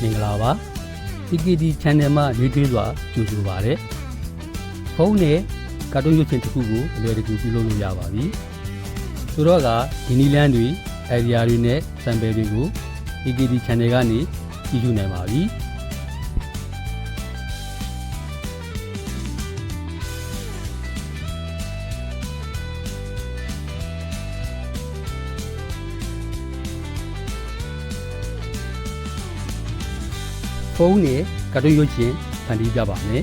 မင်္ဂလာပါ PKD Channel မှာရွေးထွေးစွာကြိုဆိုပါရစေဖုန်းနဲ့ကာတွန်းရုပ်ရှင်တစ်ခုကိုအလွယ်တကူပြုလုပ်လို့ရပါပြီဆိုတော့ကဒီနီလန်းတွေ idea တွေနဲ့ sample တွေကို PKD Channel ကနေကြည့်ရှုနိုင်ပါပြီ ဖုန်းနဲ့ကာတွန်းရုပ်ရှင်ဖန်တီးပြပါမယ်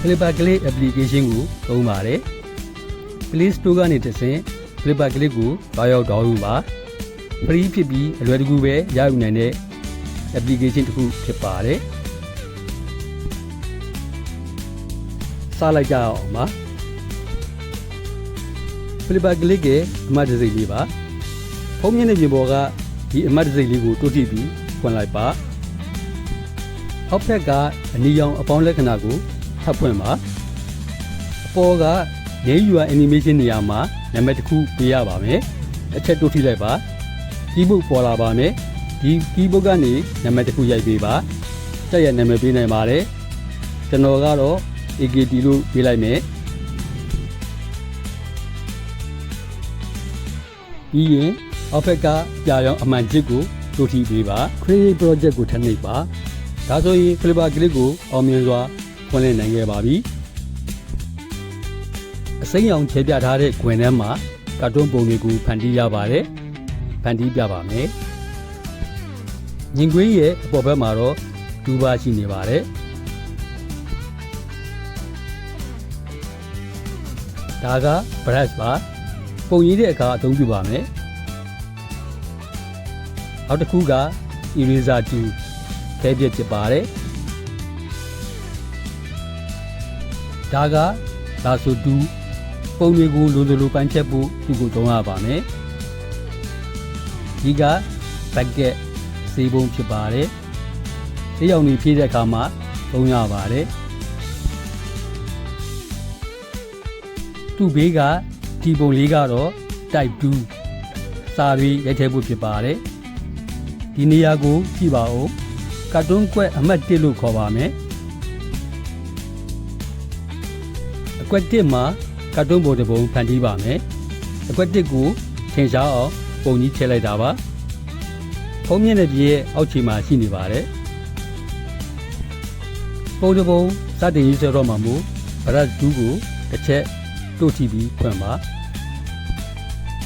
Flipper Click application ကိုသုံးပါတယ် Play Store ကနေတစ်ဆင့် Flipper Click ကိုတွားရောက်တော့ယူပါ free ဖြစ်ပြီးအလွယ်တကူပဲရယူနိုင်တဲ့ application တစ်ခုဖြစ်ပါတယ်စလိုက်ကြအောင်ပါ Flipper Click ရဲ့အမှတ်တံဆိပ်လေးပါဖုန်းမျက်နှာပြင်ပေါ်က ဒီအမှတ်တံဆိပ်လေးကိုတိုးကြည့်ပြီးဖွင့်လိုက်ပါအောက်ဘက်ကအနီရောင်အပေါင်းလက္ခဏာကိုထပ်ဖွင့်ပါအပေါ်က UR animation နေရာမှာနာမည်တစ်ခုပေးရပါမယ်အချက်တိုးထိလိုက်ပါ keyboard ပေါ်လာပါမယ်ဒီ keyboard ကနေနာမည်တစ်ခုရိုက်ပေးပါတက်ရနာမည်ပေးနိုင်ပါတယ်ကျွန်တော်ကတော့ AKT လို့ပေးလိုက်မယ်ပြီးရင် အောက်ဘက်ကကြာရောင်အမှန်ချစ်ကိုတိုးထိပေးပါ create project ကိုထပ်နှိပ်ပါဒါဆိုရင် Flipper Click ကိုအောင်မြင်စွာဖွင့်လှစ်နိုင်ခဲ့ပါပြီအစိမ်းရောင်ခြေပြထားတဲ့ခွင်ထဲမှာကာတွန်းပုံတွေကိုဖန်တီးရပါတယ်ဖန်တီးပြပါမယ်ညီကွင်းရဲ့အပေါ်ဘက်မှာတော့ဒူပါရှိနေပါတယ်ဒါက brush ပါ ပုံရိပ်တဲ့အခါအသုံးပြုပါမယ် နောက်တစ်ခုက eraser tool ဖဲပြစ်ဖြစ်ပါတယ်ဒါကလာဆိုတူပုံတွေကိုလိုလိုပိုင်းဖြတ်ဖို့သူ့ကိုသုံးရပါမယ်ဒီက bucket စေးပုံဖြစ်ပါတယ်စေးရောင်တွေဖြည့်တဲ့အခါမှာသုံးရပါတယ်သူ့ဘေးကဒီပုံလေးကတော့ type 2စာရီရိုက်ထည့်ဖို့ဖြစ်ပါတယ် ဒီနေရာကိုကြည့်ပါဦးကတ်တွန်းကွက်အမှတ်1လို့ခေါ်ပါမယ်အကွက်1မှာကတ်တွန်းပုံတစ်ပုံဖန်တီးပါမယ်အကွက်1ကိုထင်ရှားအောင်ပုံကြီးထည့်လိုက်တာပါဖုံးမြင့်တဲ့ပြည့်ရဲ့အောက်ခြေမှာရှိနေပါတယ်ပုံတစ်ပုံစတင်ရေးဆွဲတော့မှာမို့ဗရတ်2ကိုတစ်ချက်တို့ထိပြီးဖွင့်ပါ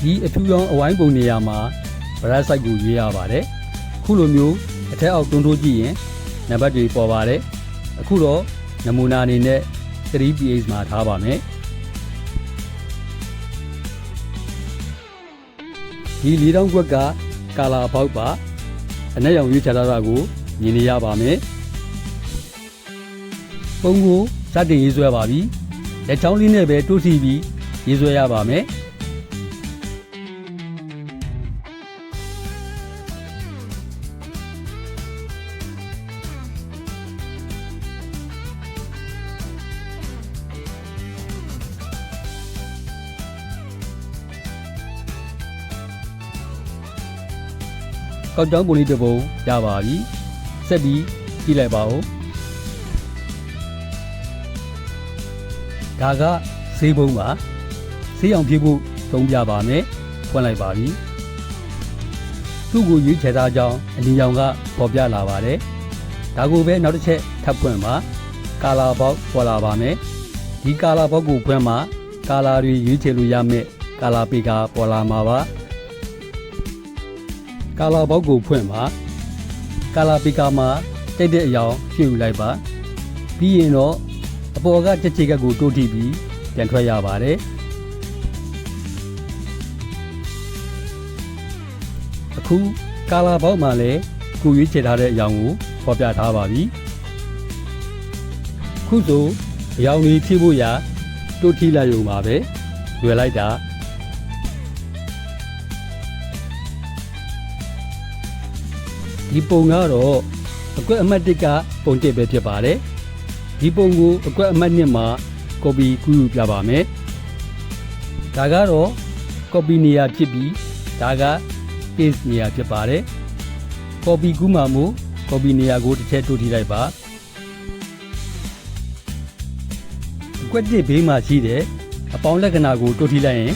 ဒီအထူးရောင်းအဝိုင်းပုံနေရာမှာဗရတ်ဆိုင်ကိုရွေးရပါတယ် ခုလိုမျိုးအထက်အောက်တွန်းတိုးကြည့်ရင်နံပါတ်တွေပေါ်ပါတယ်အခုတော့နမူနာအနေနဲ့ 3ph မှာထားပါမယ်ဒီ၄တောင်းခွက်ကကာလာပေါက်ပါအနက်ရောင်ရွေးချထားတာကိုမြင်နေရပါမယ်ပုံကိုစတင်ရေးဆွဲပါပြီလက်ချောင်းလေးနဲ့ပဲတိုးထီပြီးရေးဆွဲရပါမယ် ကောက်တောင်းပုံလေးတစ်ပုံရပါပြီဆက်ပြီးကြည့်လိုက်ပါဦးဒါကဈေးပုံပါဈေးအောင်ပြေးဖို့သုံးပြပါမယ်ဖွင့်လိုက်ပါပြီသူ့ကိုရွေးချယ်သားကြောင်းအလီရောင်ကပေါ်ပြလာပါတယ်ဒါကိုပဲနောက်တစ်ချက်ထပ်ဖွင့်ပါကာလာဘောက်ပေါ်လာပါမယ်ဒီကာလာဘောက်ကိုဖွင့်မှာကာလာတွေရွေးချယ်လို့ရမယ်ကာလာပေကပေါ်လာမှာပါ ကာလာဘောက်ကိုဖွင့်ပါကာလာပေကာမှာတိတ်တဲ့အယောင်ဖြည့်ယူလိုက်ပါပြီးရင်တော့အပေါ်ကတက်ချေကက်ကိုတိုးထိပြီးပြန်ထွက်ရပါတယ်အခုကာလာဘောက်မှာလည်းကိုရွေးချယ်ထားတဲ့အယောင်ကိုဖော်ပြထားပါပြီခုဆိုအယောင်ကြီးဖြည့်ဖို့ရာတိုးထိလိုက်ရုံပါပဲရွယ်လိုက်တာ ဒီပုံကတော့အကွက်အမှတ်1ကပုံတစ်ပဲဖြစ်ပါတယ်ဒီပုံကိုအကွက်အမှတ်1မှာ copy ကူးယူပြပါမယ်ဒါကတော့ copy နေရာဖြစ်ပြီးဒါက paste နေရာဖြစ်ပါတယ် copy ကူးမှာမို့ copy နေရာကိုတစ်ချက်တိုးထိလိုက်ပါအကွက်တစ်ဘေးမှာရှိတဲ့အပေါင်းလက္ခဏာကိုတိုးထိလိုက်ရင်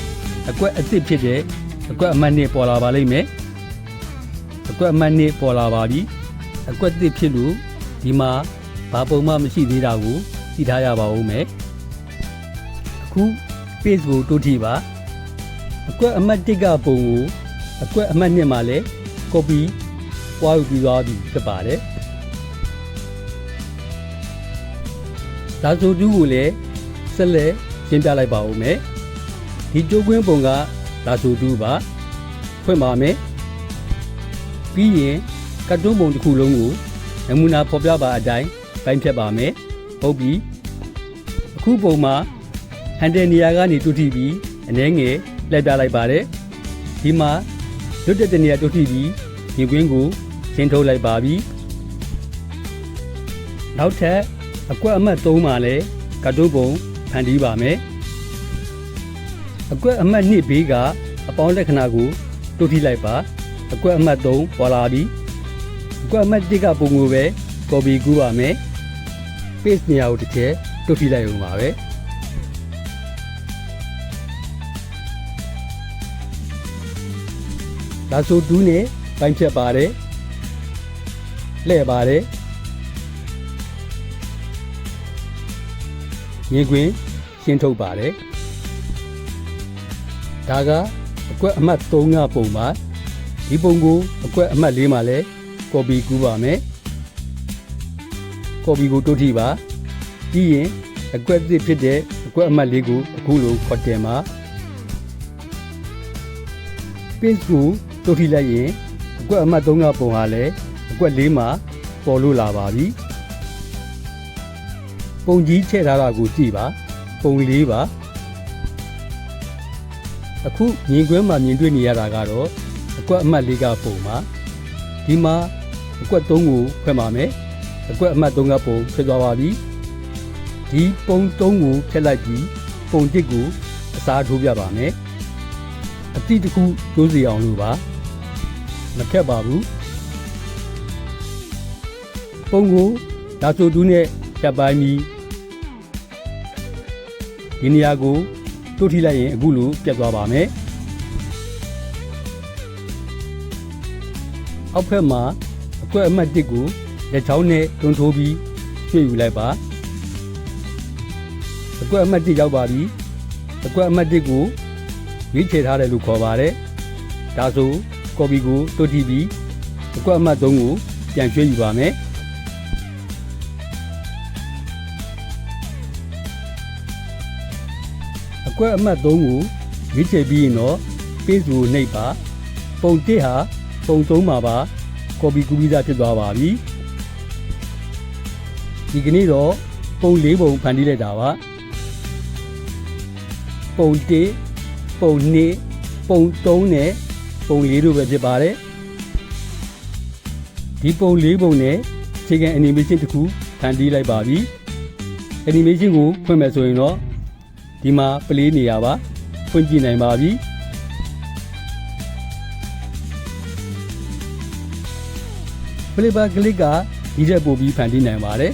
အကွက်အစ်စ်ဖြစ်တဲ့အကွက်အမှတ်နှစ်ပေါ်လာပါလိမ့်မယ် အကွက်အမှတ်နှစ်ပေါ်လာပါပြီအကွက်တစ်ဖြစ်လို့ဒီမှာဘာပုံမှမရှိသေးတာကိုသိထားရပါဦးမယ်အခု page ကိုတိုးထိပါအကွက်အမှတ်1ကပုံကိုအကွက်အမှတ်2မှာလည်း copy ပွားယူပြီးသွားပြီဖြစ်ပါတယ်ဒါဆိုတူကိုလည်းဆက်လက်ရှင်းပြလိုက်ပါဦးမယ်ဒီကြိုးကွင်းပုံကဒါဆိုတူပါဖွင့်ပါမယ် ပြီးရင်ကတ်တုံးပုံတစ်ခုလုံးကိုနမူနာဖော်ပြပါအတိုင်းပိုင်းဖြတ်ပါမယ်ဟုတ်ပြီအခုပုံမှာဟန်တယ်နေရာကနေတူထိပြီးအနှဲငယ်လှည့်ပြလိုက်ပါတယ်ဒီမှာလွတ်တဲ့နေရာတူထိပြီးဒီကွင်းကိုရှင်းထုတ်လိုက်ပါပြီနောက်ထပ်အကွက်အမှတ်3မှာလည်းကတ်တုံးပုံဖန်တီးပါမယ်အကွက်အမှတ်2ဘေးကအပေါင်းလက္ခဏာကိုတူထိလိုက်ပါ အကွက်အမှတ်3ပေါ်လာပြီအကွက်အမှတ်1ကပုံကိုပဲ copy ကူးပါမယ် paste နေရာကိုတစ်ချက်တူထိလိုက်အောင်ပါပဲဒါဆိုတူးနဲ့ပိုင်းဖြတ်ပါတယ်လှည့်ပါတယ်ရင်ခွင်ရှင်းထုတ်ပါတယ်ဒါကအကွက်အမှတ်3ကပုံပါ ဒီပုံကိုအကွက်အမှတ်4မှာလဲ copy ကူးပါမယ် copy ကိုတိုးထိပါပြီးရင်အကွက်သစ်ဖြစ်တဲ့အကွက်အမှတ်၄ကိုအခုလိုခေါ်တင်ပါ page ကိုတိုးထိလိုက်ရင်အကွက်အမှတ်3ကပုံဟာလည်းအကွက်၄မှာပေါ်လို့လာပါပြီပုံကြီးချဲ့ထားတာကိုကြည့်ပါပုံ၄ပါအခုမြင်ကွင်းမှာမြင်တွေ့နေရတာကတော့ အကွက်အမှတ်၄ကပုံပါဒီမှာအကွက်3ကိုဖွင့်ပါမယ်အကွက်အမှတ်3ကပုံဖြစ်သွားပါပြီဒီပုံ3ကိုဖျက်လိုက်ပြီးပုံ1ကိုအစားထိုးပြပါမယ်အတိတစ်ခုတိုးစီအောင်လို့ပါမခက်ပါဘူးပုံကိုဒါဆိုတူးနဲ့ဖြတ်ပိုင်းပြီးဒီနေရာကိုတိုးထိလိုက်ရင်အခုလိုပြတ်သွားပါမယ် အောက်ဖက်မှာအကွက်အမှတ်1ကိုလက်ချောင်းနဲ့တွန်းထိုးပြီးရွှေ့ယူလိုက်ပါအကွက်အမှတ်1ရောက်ပါပြီအကွက်အမှတ်1ကိုရွေးချယ်ထားတယ်လို့ခေါ်ပါတယ်ဒါဆို copy ကိုတွတ်ကြည့်ပြီးအကွက်အမှတ်3ကိုပြန်ရွှေ့ယူပါမယ်အကွက်အမှတ်3ကိုရွေးချယ်ပြီးရင်တော့ page ကိုနှိပ်ပါပုံ1ဟာ ပုံ3မှာပါ copy ကူးပြီးသားဖြစ်သွားပါပြီဒီကနေ့တော့ပုံ၄ပုံဖန်တီးလိုက်တာပါပုံ1ပုံ2ပုံ3နဲ့ပုံ4တို့ပဲဖြစ်ပါတယ်ဒီပုံ၄ပုံနဲ့အခြေခံ animation တစ်ခုဖန်တီးလိုက်ပါပြီ animation ကိုဖွင့်မယ်ဆိုရင်တော့ဒီမှာ play နေရပါဖွင့်ကြည့်နိုင်ပါပြီ flavor click ကဒီထက်ပိုပြီးဖန်တီးနိုင်ပါတယ်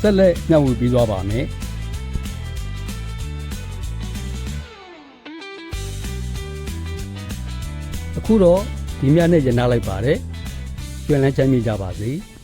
ဆက်လက်ညှောက်ဝေပြီးသွားပါမယ်အခုတော့ဒီမြတ်နဲ့ရနာလိုက်ပါတယ်ပြန်လန်းချမ်းမြေ့ကြပါစေ။